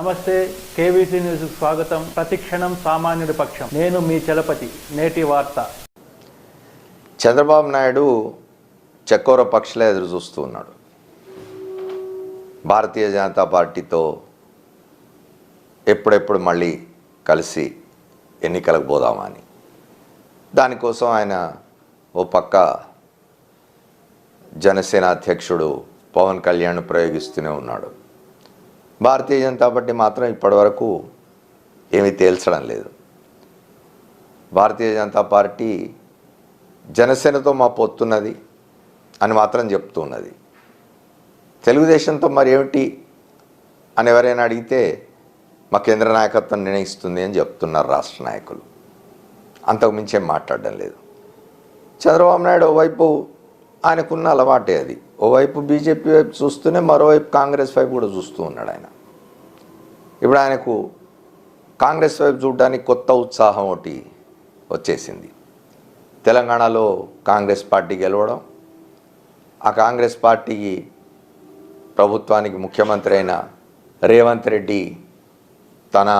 నమస్తే KVC news స్వాగతం. ప్రతిక్షణం సామాన్యుడి పక్షం. నేను మీ చలపతి. నేటి వార్త. చంద్రబాబు నాయుడు చక్కోర పక్షలే ఎదురు చూస్తూ ఉన్నాడు. భారతీయ జనతా పార్టీతో ఎప్పుడెప్పుడు మళ్ళీ కలిసి ఎన్నికలకు పోదామా అని. దానికోసం ఆయన ఓ పక్క జనసేన అధ్యక్షుడు పవన్ కళ్యాణ్ ప్రయోగిస్తూనే ఉన్నాడు. భారతీయ జనతా పార్టీ మాత్రం ఇప్పటివరకు ఏమీ తేల్చడం లేదు. భారతీయ జనతా పార్టీ జనసేనతో మా పొత్తున్నది అని మాత్రం చెప్తున్నది. తెలుగుదేశంతో మరి ఏమిటి అని ఎవరైనా అడిగితే మా కేంద్ర నాయకత్వం నిర్ణయిస్తుంది అని చెప్తున్నారు రాష్ట్ర నాయకులు. అంతకుమించి ఏం మాట్లాడడం లేదు. చంద్రబాబు నాయుడు ఓవైపు ఆయనకున్న అలవాటే అది. ఓవైపు బీజేపీ వైపు చూస్తూనే మరోవైపు కాంగ్రెస్ వైపు కూడా చూస్తూ ఉన్నాడు ఆయన. ఇప్పుడు ఆయనకు కాంగ్రెస్ వైపు చూడడానికి కొత్త ఉత్సాహం ఒకటి వచ్చేసింది. తెలంగాణలో కాంగ్రెస్ పార్టీ గెలవడం ఆ కాంగ్రెస్ పార్టీకి ప్రభుత్వానికి ముఖ్యమంత్రి అయిన రేవంత్ రెడ్డి తన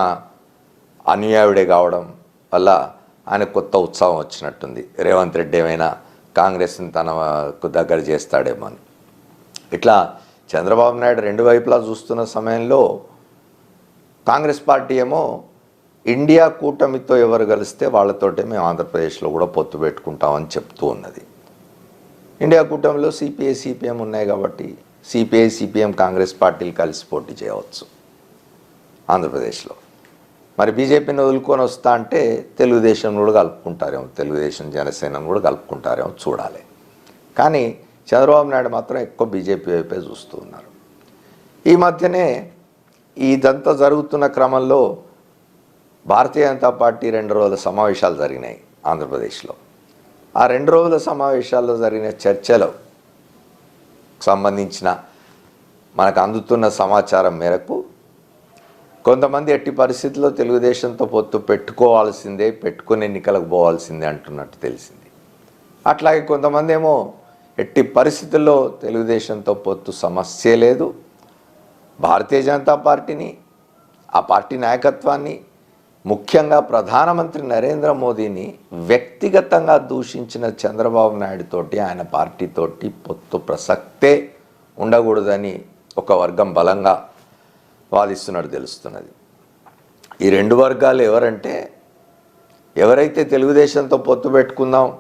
అనుయాయుడే కావడం వల్ల ఆయన కొత్త ఉత్సాహం వచ్చినట్టుంది. రేవంత్ రెడ్డి ఏమైనా కాంగ్రెస్ని తనకు దగ్గర చేస్తాడేమో అని. ఇట్లా చంద్రబాబు నాయుడు రెండు వైపులా చూస్తున్న సమయంలో కాంగ్రెస్ పార్టీ ఏమో ఇండియా కూటమితో ఎవరు కలిస్తే వాళ్ళతోటే మేము ఆంధ్రప్రదేశ్లో కూడా పొత్తు పెట్టుకుంటామని చెప్తూ ఉన్నది. ఇండియా కూటమిలో సిపిఐ సిపిఎం ఉన్నాయి కాబట్టి సిపిఐ సిపిఎం కాంగ్రెస్ పార్టీలు కలిసి పోటీ చేయవచ్చు ఆంధ్రప్రదేశ్లో. మరి బీజేపీని వదులుకొని వస్తా అంటే తెలుగుదేశం కూడా కలుపుకుంటారేమో తెలుగుదేశం జనసేన కూడా కలుపుకుంటారేమో చూడాలి. కానీ చంద్రబాబు నాయుడు మాత్రం ఎక్కువ బీజేపీ వైపే చూస్తూ ఉన్నారు. ఈ మధ్యనే ఇదంతా జరుగుతున్న క్రమంలో భారతీయ జనతా పార్టీ రెండు రోజుల సమావేశాలు జరిగినాయి ఆంధ్రప్రదేశ్లో. ఆ రెండు రోజుల సమావేశాల్లో జరిగిన చర్చలో సంబంధించిన మనకు అందుతున్న సమాచారం మేరకు కొంతమంది ఎట్టి పరిస్థితుల్లో తెలుగుదేశంతో పొత్తు పెట్టుకోవాల్సిందే పెట్టుకుని ఎన్నికలకు పోవాల్సిందే అంటున్నట్టు తెలిసింది. అట్లాగే కొంతమంది ఏమో ఎట్టి పరిస్థితుల్లో తెలుగుదేశంతో పొత్తు సమస్యే లేదు. భారతీయ జనతా పార్టీని ఆ పార్టీ నాయకత్వాన్ని ముఖ్యంగా ప్రధానమంత్రి నరేంద్ర మోదీని వ్యక్తిగతంగా దూషించిన చంద్రబాబు నాయుడుతోటి ఆయన పార్టీతోటి పొత్తు ప్రసక్తే ఉండకూడదని ఒక వర్గం బలంగా వాదిస్తున్నట్టు తెలుస్తున్నది. ఈ రెండు వర్గాలు ఎవరంటే ఎవరైతే తెలుగుదేశంతో పొత్తు పెట్టుకుందాం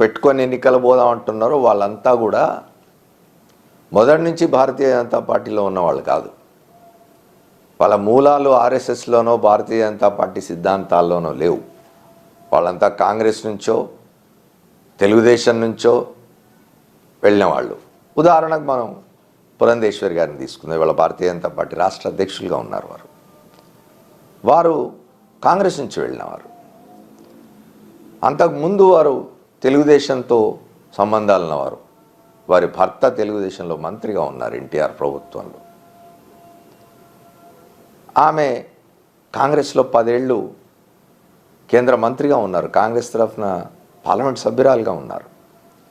పెట్టుకొని ఎన్నికలు పోదాం అంటున్నారో వాళ్ళంతా కూడా మొదటి నుంచి భారతీయ జనతా పార్టీలో ఉన్నవాళ్ళు కాదు. వాళ్ళ మూలాలు ఆర్ఎస్ఎస్లోనో భారతీయ జనతా పార్టీ సిద్ధాంతాల్లోనో లేవు. వాళ్ళంతా కాంగ్రెస్ నుంచో తెలుగుదేశం నుంచో వెళ్ళిన వాళ్ళు. ఉదాహరణకు మనం పురంధేశ్వరి గారిని తీసుకుంది. వాళ్ళ భారతీయ జనతా పార్టీ రాష్ట్ర అధ్యక్షులుగా ఉన్నారు వారు. వారు కాంగ్రెస్ నుంచి వెళ్ళినవారు అంతకుముందు వారు తెలుగుదేశంతో సంబంధాలు ఉన్నవారు వారి భర్త తెలుగుదేశంలో మంత్రిగా ఉన్నారు ఎన్టీఆర్ ప్రభుత్వంలో. ఆమె కాంగ్రెస్లో పదేళ్ళు కేంద్ర మంత్రిగా ఉన్నారు. కాంగ్రెస్ తరఫున పార్లమెంట్ సభ్యురాలుగా ఉన్నారు.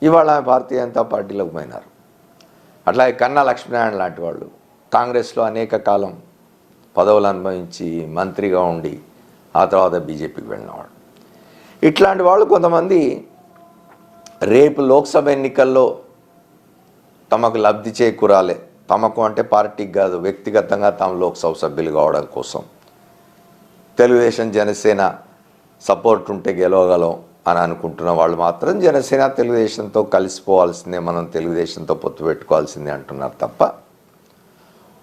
ఇవాళ ఆమె భారతీయ జనతా పార్టీలోకి పోయినారు. అట్లాగే కన్నా లక్ష్మీనారాయణ లాంటి వాళ్ళు కాంగ్రెస్లో అనేక కాలం పదవులు అనుభవించి మంత్రిగా ఉండి ఆ తర్వాత బీజేపీకి వెళ్ళినవాడు. ఇట్లాంటి వాళ్ళు కొంతమంది రేపు లోక్సభ ఎన్నికల్లో తమకు లబ్ధి చేకూరాలి. తమకు అంటే పార్టీకి కాదు వ్యక్తిగతంగా తాము లోక్సభ సభ్యులు కావడం కోసం. తెలుగుదేశం జనసేన సపోర్ట్ ఉంటే గెలవగలం. అని అనుకుంటున్న వాళ్ళు మాత్రం జనసేన తెలుగుదేశంతో కలిసిపోవాల్సిందే మనం తెలుగుదేశంతో పొత్తు పెట్టుకోవాల్సిందే అంటున్నారు తప్ప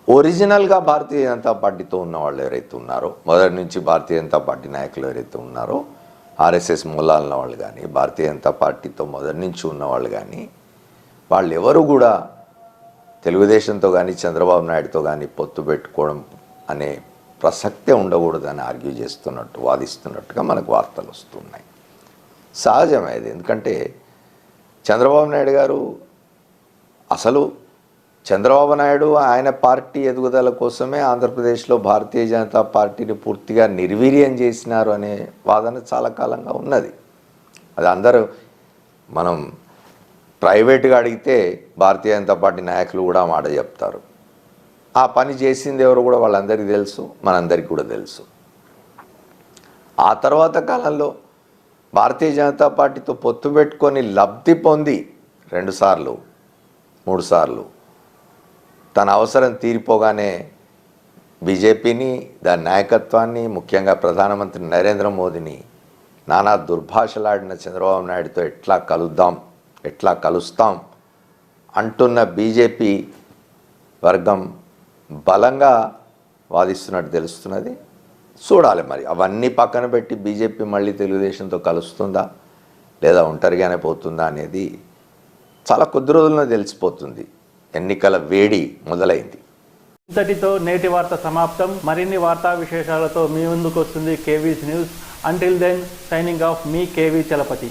ఒరిజినల్గా భారతీయ జనతా పార్టీతో ఉన్న వాళ్ళు ఎవరైతే ఉన్నారో మొదటి నుంచి భారతీయ జనతా పార్టీ నాయకులు ఎవరైతే ఉన్నారో ఆర్ఎస్ఎస్ మూలాలన్న వాళ్ళు కానీ భారతీయ జనతా పార్టీతో మొదటి నుంచి ఉన్నవాళ్ళు కానీ వాళ్ళు ఎవరు కూడా తెలుగుదేశంతో కానీ చంద్రబాబు నాయుడుతో కానీ పొత్తు పెట్టుకోవడం అనే ప్రసక్తే ఉండకూడదని ఆర్గ్యూ చేస్తున్నట్టు వాదిస్తున్నట్టుగా మనకు వార్తలు వస్తున్నాయి. సహజమే ఇది ఎందుకంటే చంద్రబాబు నాయుడు గారు అసలు చంద్రబాబు నాయుడు ఆయన పార్టీ ఎదుగుదల కోసమే ఆంధ్రప్రదేశ్లో భారతీయ జనతా పార్టీని పూర్తిగా నిర్వీర్యం చేసినారు అనే వాదన చాలా కాలంగా ఉన్నది. అది అందరూ మనం ప్రైవేట్గా అడిగితే భారతీయ జనతా పార్టీ నాయకులు కూడా మాట చెప్తారు. ఆ పని చేసింది ఎవరు కూడా వాళ్ళందరికీ తెలుసు మనందరికీ కూడా తెలుసు. ఆ తర్వాత కాలంలో భారతీయ జనతా పార్టీతో పొత్తు పెట్టుకొని లబ్ధి పొంది రెండుసార్లు మూడుసార్లు తన అవసరం తీరిపోగానే బీజేపీని దాని నాయకత్వాన్ని ముఖ్యంగా ప్రధానమంత్రి నరేంద్ర మోదీని నానా దుర్భాషలాడిన చంద్రబాబు నాయుడుతో ఎట్లా కలుద్దాం ఎట్లా కలుస్తాం అంటున్న బీజేపీ వర్గం బలంగా వాదిస్తున్నట్టు తెలుస్తున్నది. చూడాలి మరి. అవన్నీ పక్కన పెట్టి బీజేపీ మళ్ళీ తెలుగుదేశంతో కలుస్తుందా? లేదా ఒంటరిగానే పోతుందా అనేది చాలా కొద్ది రోజుల్లో తెలిసిపోతుంది. ఎన్నికల వేడి మొదలైంది. ఇంతటితో నేటి వార్త సమాప్తం. మరిన్ని వార్తా విశేషాలతో మీ ముందుకు వస్తుంది KV's news. Until then signing off మీ కేవీ చలపతి.